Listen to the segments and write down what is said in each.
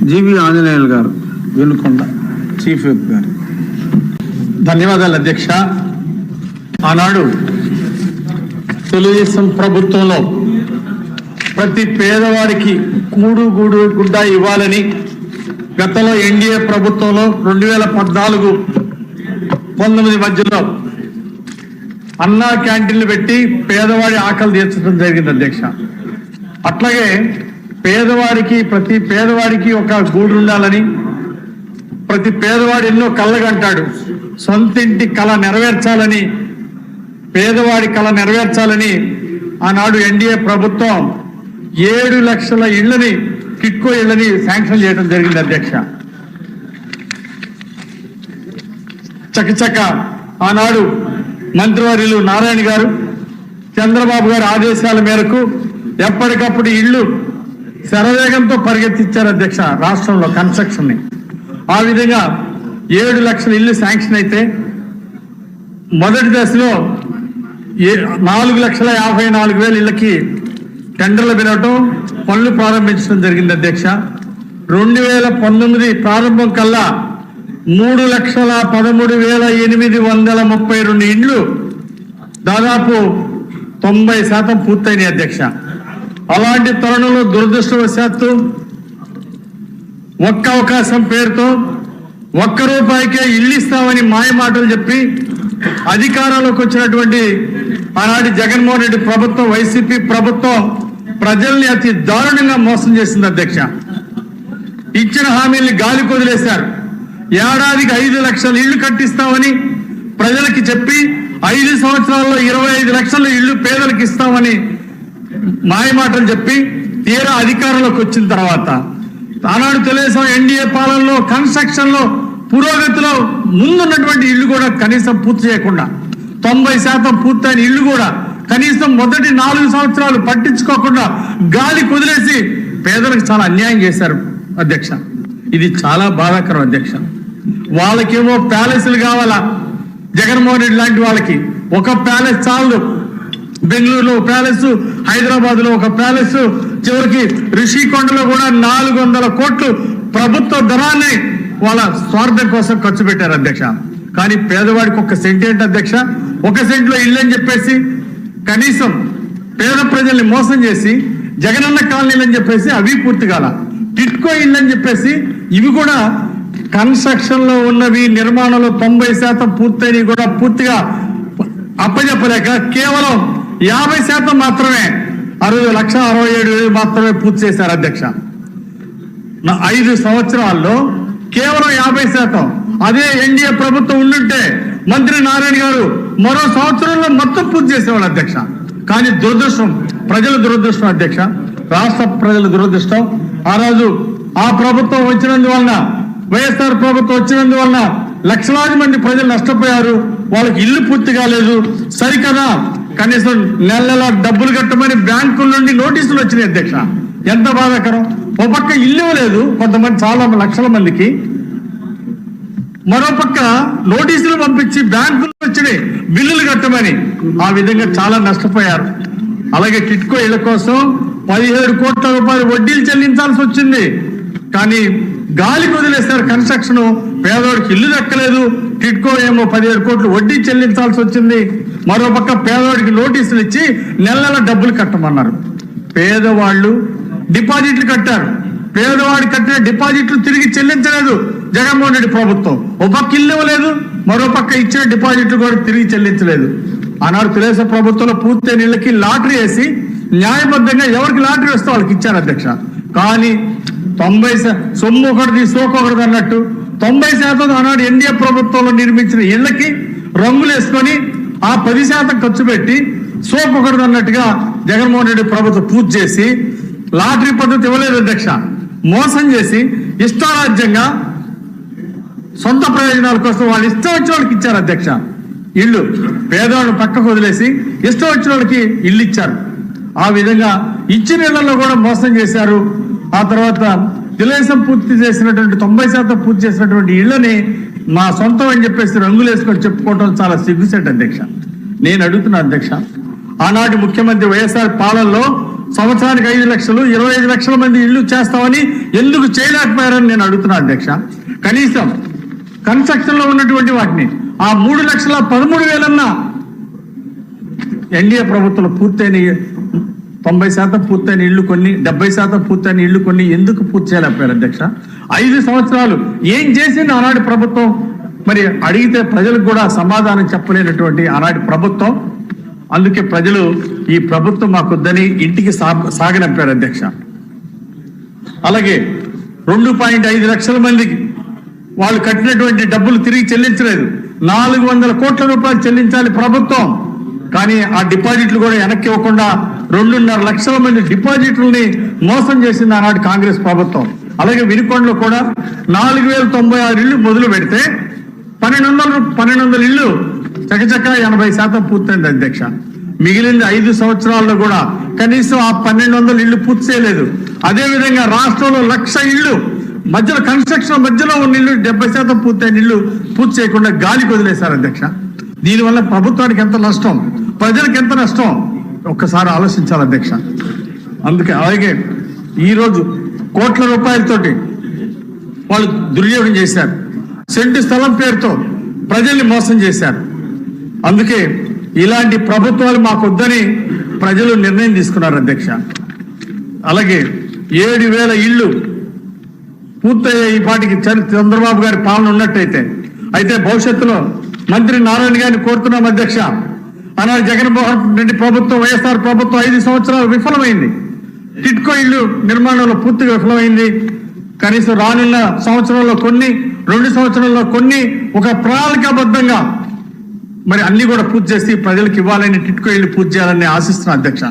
జీవి ఆంజనేయులు గారు Vinukonda chief whip గారు. ధన్యవాదాలు అధ్యక్ష. ఆనాడు తెలుగుదేశం ప్రభుత్వంలో ప్రతి పేదవాడికి కూడు గూడు గుడ్డ ఇవ్వాలని గతంలో ఎన్డీఏ ప్రభుత్వంలో రెండు వేల పద్నాలుగు పంతొమ్మిది మధ్యలో అన్నా క్యాంటీన్లు పెట్టి పేదవాడి ఆకలి తీర్చడం జరిగింది అధ్యక్ష. అట్లాగే పేదవాడికి ప్రతి పేదవాడికి ఒక గూడు ఉండాలని ప్రతి పేదవాడు ఎన్నో కళ్ళగంటాడు సొంతింటి కళ నెరవేర్చాలని పేదవాడి కళ నెరవేర్చాలని ఆనాడు ఎన్డీఏ ప్రభుత్వం ఏడు లక్షల ఇళ్ళని కిట్కో ఇళ్ళని శాంక్షన్ చేయడం జరిగింది అధ్యక్ష. చకచక ఆనాడు మంత్రివర్యులు నారాయణ గారు చంద్రబాబు గారి ఆదేశాల మేరకు ఎప్పటికప్పుడు ఇళ్ళు శరవేగంతో పరిగెత్తించారు అధ్యక్ష రాష్ట్రంలో కన్స్ట్రక్షన్ని ఆ విధంగా ఏడు లక్షల ఇల్లు శాంక్షన్ అయితే మొదటి దశలో ఏ నాలుగు లక్షల యాభై నాలుగు వేల ఇళ్ళకి టెండర్లు పిలవటం పనులు ప్రారంభించడం జరిగింది అధ్యక్ష. రెండు వేల పంతొమ్మిది ప్రారంభం కల్లా మూడు లక్షల పదమూడు వేల ఎనిమిది వందల ముప్పై రెండు ఇండ్లు దాదాపు తొంభై శాతం పూర్తయినాయి అధ్యక్ష. అలాంటి తరుణంలో దురదృష్టవశాత్తు ఒక్క అవకాశం పేరుతో ఒక్క రూపాయికే ఇల్లు ఇస్తామని మాయ మాటలు చెప్పి అధికారంలోకి వచ్చినటువంటి ఆనాటి జగన్మోహన్ రెడ్డి ప్రభుత్వం వైసీపీ ప్రభుత్వం ప్రజల్ని అతి దారుణంగా మోసం చేసింది అధ్యక్ష. ఇచ్చిన హామీల్ని గాలి కొదిలేశారు ఏడాదికి ఐదు లక్షల ఇళ్ళు కట్టిస్తామని ప్రజలకి చెప్పి ఐదు సంవత్సరాల్లో ఇరవై ఐదు లక్షల ఇళ్ళు పేదలకు ఇస్తామని మాయమాటలు చెప్పి తీరా అధికారంలోకి వచ్చిన తర్వాత ఆనాడు తెలుగుదేశం ఎన్డీఏ పాలనలో కన్స్ట్రక్షన్లో పురోగతిలో ముందున్నటువంటి ఇల్లు కూడా కనీసం పూర్తి చేయకుండా తొంభై శాతం పూర్తయిన ఇల్లు కూడా కనీసం మొదటి నాలుగు సంవత్సరాలు పట్టించుకోకుండా గాలి కుదిలేసి పేదలకు చాలా అన్యాయం చేశారు అధ్యక్ష. ఇది చాలా బాధాకరం అధ్యక్ష. వాళ్ళకేమో ప్యాలెస్లు కావాలా? జగన్మోహన్ రెడ్డి లాంటి వాళ్ళకి ఒక ప్యాలెస్ చాలు బెంగళూరులో ప్యాలెస్ హైదరాబాద్లో ఒక ప్యాలెస్ చివరికి రిషికొండలో కూడా నాలుగు వందల కోట్లు ప్రభుత్వ ధనాన్ని వాళ్ళ స్వార్థం కోసం ఖర్చు పెట్టారు అధ్యక్ష. కానీ పేదవాడికి ఒక సెంట్ ఏంటి అధ్యక్ష? ఒక సెంట్లో ఇల్లు అని చెప్పేసి కనీసం పేద ప్రజల్ని మోసం చేసి జగనన్న కాలనీలు అని చెప్పేసి అవి పూర్తి కాల. టిట్కో ఇల్లు అని చెప్పేసి ఇవి కూడా కన్స్ట్రక్షన్లో ఉన్నవి నిర్మాణంలో తొంభై శాతం పూర్తయినవి కూడా పూర్తిగా అప్పచెప్పలేక కేవలం యాభై శాతం మాత్రమే అరవై లక్ష అరవై ఏడు వేలు మాత్రమే పూర్తి చేశారు అధ్యక్ష. ఐదు సంవత్సరాల్లో కేవలం యాభై శాతం. అదే ఎన్డీఏ ప్రభుత్వం ఉండుంటే మంత్రి నారాయణ గారు మరో సంవత్సరంలో మొత్తం పూర్తి చేసేవాళ్ళు అధ్యక్ష. కానీ దురదృష్టం ప్రజల దురదృష్టం అధ్యక్ష. రాష్ట్ర ప్రజల దురదృష్టం. ఆ రోజు ఆ ప్రభుత్వం వచ్చినందువలన వైఎస్ఆర్ ప్రభుత్వం వచ్చినందువలన లక్షలాది మంది ప్రజలు నష్టపోయారు. వాళ్ళకి ఇల్లు పూర్తి కాలేదు సరికదా? కనీసం నెల నెల డబ్బులు కట్టమని బ్యాంకుల నుండి నోటీసులు వచ్చినాయి అధ్యక్ష. ఎంత బాధాకరం? ఒక పక్క ఇల్లు లేదు కొంతమంది చాలా లక్షల మందికి. మరో పక్క నోటీసులు పంపించి బ్యాంకులు వచ్చినాయి బిల్లులు కట్టమని. ఆ విధంగా చాలా నష్టపోయారు. అలాగే టిట్కో ఇళ్ళ కోసం పదిహేడు కోట్ల రూపాయలు వడ్డీలు చెల్లించాల్సి వచ్చింది. కానీ గాలి వదిలేశారు కన్స్ట్రక్షన్. పేదవాడికి ఇల్లు దక్కలేదు. టిట్కో ఏమో పదిహేడు కోట్లు వడ్డీ చెల్లించాల్సి వచ్చింది. మరో పక్క పేదవాడికి నోటీసులు ఇచ్చి నెల నెల డబ్బులు కట్టమన్నారు. పేదవాళ్ళు డిపాజిట్లు కట్టారు. పేదవాడి కట్టిన డిపాజిట్లు తిరిగి చెల్లించలేదు జగన్మోహన్ రెడ్డి ప్రభుత్వం. ఒక పక్క ఇల్లు ఇవ్వలేదు మరో పక్క ఇచ్చిన డిపాజిట్లు కూడా తిరిగి చెల్లించలేదు. ఆనాడు తెలుగుదేశం ప్రభుత్వంలో పూర్తయిన ఇళ్ళకి లాటరీ వేసి న్యాయబద్ధంగా ఎవరికి లాటరీ వస్తే వాళ్ళకి ఇచ్చారు అధ్యక్ష. కానీ తొంభై సొమ్ము ఒకటిది సోకు ఒకటిది అన్నట్టు తొంభై శాతం ఆనాడు ఎన్డీఏ ప్రభుత్వంలో నిర్మించిన ఇళ్ళకి రంగులు వేసుకొని ఆ పది శాతం ఖర్చు పెట్టి సోపు ఒకటి అన్నట్టుగా జగన్మోహన్ రెడ్డి ప్రభుత్వం పూర్తి చేసి లాటరీ పద్ధతి ఇవ్వలేదు అధ్యక్ష. మోసం చేసి ఇష్టారాజ్యంగా సొంత ప్రయోజనాల కోసం వాళ్ళు ఇష్టం వచ్చిన వాళ్ళకి ఇచ్చారు అధ్యక్ష. ఇల్లు పేదవాళ్ళు పక్కకు వదిలేసి ఇష్టం వచ్చిన వాళ్ళకి ఇల్లు ఇచ్చారు. ఆ విధంగా ఇచ్చిన ఇళ్ళలో కూడా మోసం చేశారు. ఆ తర్వాత తెలుగుదేశం పూర్తి చేసినటువంటి తొంభై శాతం పూర్తి చేసినటువంటి ఇళ్ళని మా సొంతం అని చెప్పేసి రంగులు వేసుకొని చెప్పుకోవటం చాలా సిగ్గుసేట అధ్యక్ష. నేను అడుగుతున్నా అధ్యక్ష ఆనాటి ముఖ్యమంత్రి వైఎస్ఆర్ పాలనలో సంవత్సరానికి ఐదు లక్షలు ఇరవై ఐదు లక్షల మంది ఇల్లు చేస్తామని ఎందుకు చేయలేకపోయారని నేను అడుగుతున్నా అధ్యక్ష. కనీసం కన్స్ట్రక్షన్లో ఉన్నటువంటి వాటిని ఆ మూడు లక్షల పదమూడు వేలన్నా ఎన్డీఏ ప్రభుత్వంలో పూర్తయిన తొంభై శాతం పూర్తయిన ఇల్లు కొన్ని డెబ్బై శాతం పూర్తయిన ఇల్లు కొన్ని ఎందుకు పూర్తి చేయలేకపోయారు అధ్యక్ష? ఐదు సంవత్సరాలు ఏం చేసింది ఆనాటి ప్రభుత్వం? మరి అడిగితే ప్రజలకు కూడా సమాధానం చెప్పలేనటువంటి ఆనాటి ప్రభుత్వం. అందుకే ప్రజలు ఈ ప్రభుత్వం మాకొద్దని ఇంటికి సాగనంపారు అధ్యక్ష. అలాగే రెండు పాయింట్ ఐదు లక్షల మందికి వాళ్ళు కట్టినటువంటి డబ్బులు తిరిగి చెల్లించలేదు. నాలుగు వందల కోట్ల రూపాయలు చెల్లించాలి ప్రభుత్వం. కానీ ఆ డిపాజిట్లు కూడా వెనక్కి ఇవ్వకుండా రెండున్నర లక్షల మంది డిపాజిట్లని మోసం చేసింది ఆనాటి కాంగ్రెస్ ప్రభుత్వం. అలాగే వినుకొండలో కూడా నాలుగు వేల తొంభై ఆరు ఇళ్ళు మొదలు పెడితే పన్నెండు వందల పన్నెండు వందల ఇళ్ళు చకచక ఎనభై శాతం పూర్తయింది అధ్యక్ష. మిగిలింది ఐదు సంవత్సరాల్లో కూడా కనీసం ఆ పన్నెండు వందల ఇళ్ళు పూర్తి చేయలేదు. అదే విధంగా రాష్ట్రంలో లక్ష ఇళ్ళు మధ్యలో కన్స్ట్రక్షన్ మధ్యలో ఉన్న ఇల్లు డెబ్బై శాతం పూర్తయిన ఇల్లు పూర్తి చేయకుండా గాలికి వదిలేశారు అధ్యక్ష. దీనివల్ల ప్రభుత్వానికి ఎంత నష్టం ప్రజలకు ఎంత నష్టం? ఒక్కసారి ఆలోచించాలి అధ్యక్ష. అందుకే అలాగే ఈరోజు కోట్ల రూపాయలతోటి వాళ్ళు దుర్యోగం చేశారు. సెంటు స్థలం పేరుతో ప్రజల్ని మోసం చేశారు. అందుకే ఇలాంటి ప్రభుత్వాలు మాకొద్దని ప్రజలు నిర్ణయం తీసుకున్నారు అధ్యక్ష. అలాగే ఏడు వేల ఇళ్ళు పూర్తయ్యే ఈ పాటికి చంద్ర- చంద్రబాబు గారి పాలన ఉన్నట్టయితే అయితే భవిష్యత్తులో మంత్రి నారాయణ గారిని కోరుతున్నాం అధ్యక్ష. ఆనాడు జగన్మోహన్ రెడ్డి ప్రభుత్వం వైఎస్ఆర్ ప్రభుత్వం ఐదు సంవత్సరాలు విఫలమైంది. టిట్కో ఇల్లు నిర్మాణంలో పూర్తిగా విఫలమైంది. కనీసం రానున్న సంవత్సరంలో కొన్ని రెండు సంవత్సరాల్లో కొన్ని ఒక ప్రణాళికాబద్ధంగా మరి అన్ని కూడా పూర్తి చేసి ప్రజలకు ఇవ్వాలని టిట్కో ఇల్లు పూర్తి చేయాలని ఆశిస్తున్నా అధ్యక్ష.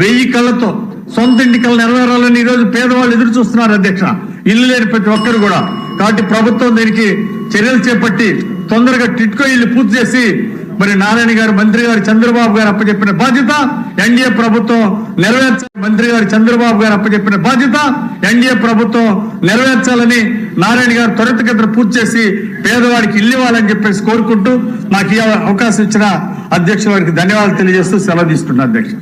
వెయ్యి కళ్ళతో సొంత ఇంటి కళ్ళు నెరవేరాలని ఈరోజు పేదవాళ్ళు ఎదురు చూస్తున్నారు అధ్యక్ష. ఇల్లు లేని ప్రతి ఒక్కరు కూడా. కాబట్టి ప్రభుత్వం దీనికి చర్యలు చేపట్టి తొందరగా టిట్కో ఇల్లు పూర్తి చేసి మరి నారాయణ గారు మంత్రి గారు చంద్రబాబు గారు అప్పచెప్పిన బాధ్యత ఎన్డీఏ ప్రభుత్వం నెరవేర్చ మంత్రి గారు చంద్రబాబు గారు అప్పచెప్పిన బాధ్యత ఎన్డీఏ ప్రభుత్వం నెరవేర్చాలని నారాయణ గారు త్వరితగతిన పూర్తి చేసి పేదవాడికి ఇల్లు ఇవ్వాలని చెప్పేసి కోరుకుంటూ నాకు ఈ అవకాశం ఇచ్చిన అధ్యక్ష వారికి ధన్యవాదాలు తెలియజేస్తూ సెలవు తీసుకుంటున్నా అధ్యక్ష.